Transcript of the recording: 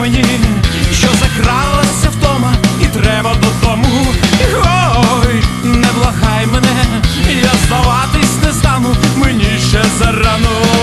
мені, що закралася втома, і треба додому. Ой, не благай мене, я здаватись не стану, мені ще зарано.